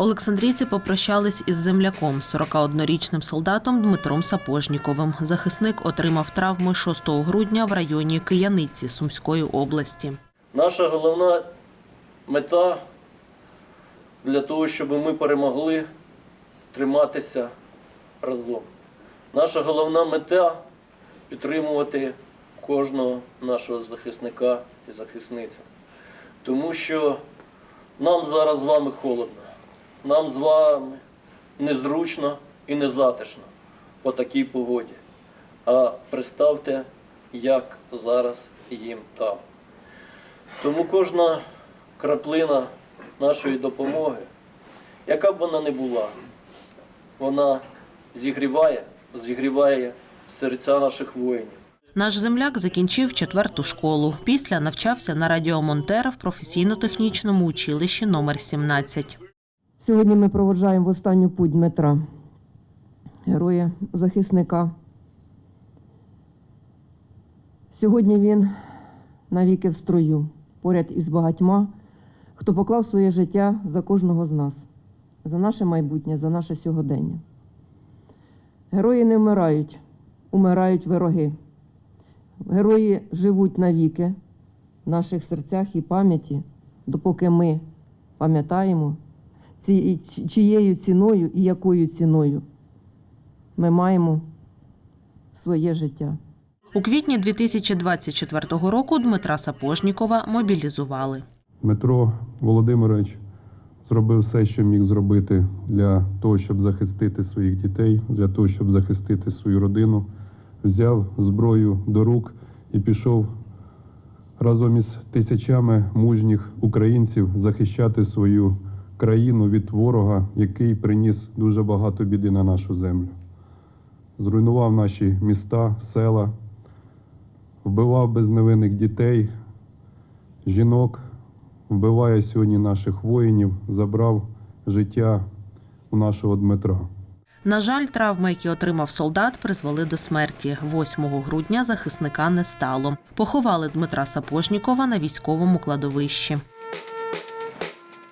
Олександрійці попрощались із земляком, 41-річним солдатом Дмитром Сапожніковим. Захисник отримав травми 6 грудня в районі Кияниці Сумської області. Наша головна мета для того, щоб ми перемогли триматися разом. Наша головна мета підтримувати кожного нашого захисника і захисницю. Тому що нам зараз з вами холодно, нам з вами незручно і незатишно по такій погоді. А представте, як зараз їм там. Тому кожна краплина нашої допомоги, яка б вона не була, вона зігріває, зігріває серця наших воїнів. Наш земляк закінчив четверту школу. Після навчався на радіомонтера в професійно-технічному училищі номер 17. Сьогодні ми проводжаємо в останню путь Дмитра, героя захисника. Сьогодні він навіки в строю, поряд із багатьма, хто поклав своє життя за кожного з нас, за наше майбутнє, за наше сьогодення. Герої не вмирають, умирають вироги. Герої живуть навіки в наших серцях і пам'яті, допоки ми пам'ятаємо, ці, чиєю ціною і якою ціною ми маємо своє життя. У квітні 2024 року Дмитра Сапожнікова мобілізували. Дмитро Володимирович зробив все, що міг зробити для того, щоб захистити своїх дітей, для того, щоб захистити свою родину. Взяв зброю до рук і пішов разом із тисячами мужніх українців захищати свою країну від ворога, який приніс дуже багато біди на нашу землю. Зруйнував наші міста, села, вбивав безневинних дітей, жінок, вбиває сьогодні наших воїнів, забрав життя у нашого Дмитра. На жаль, травми, які отримав солдат, призвели до смерті. 8 грудня захисника не стало. Поховали Дмитра Сапожнікова на військовому кладовищі.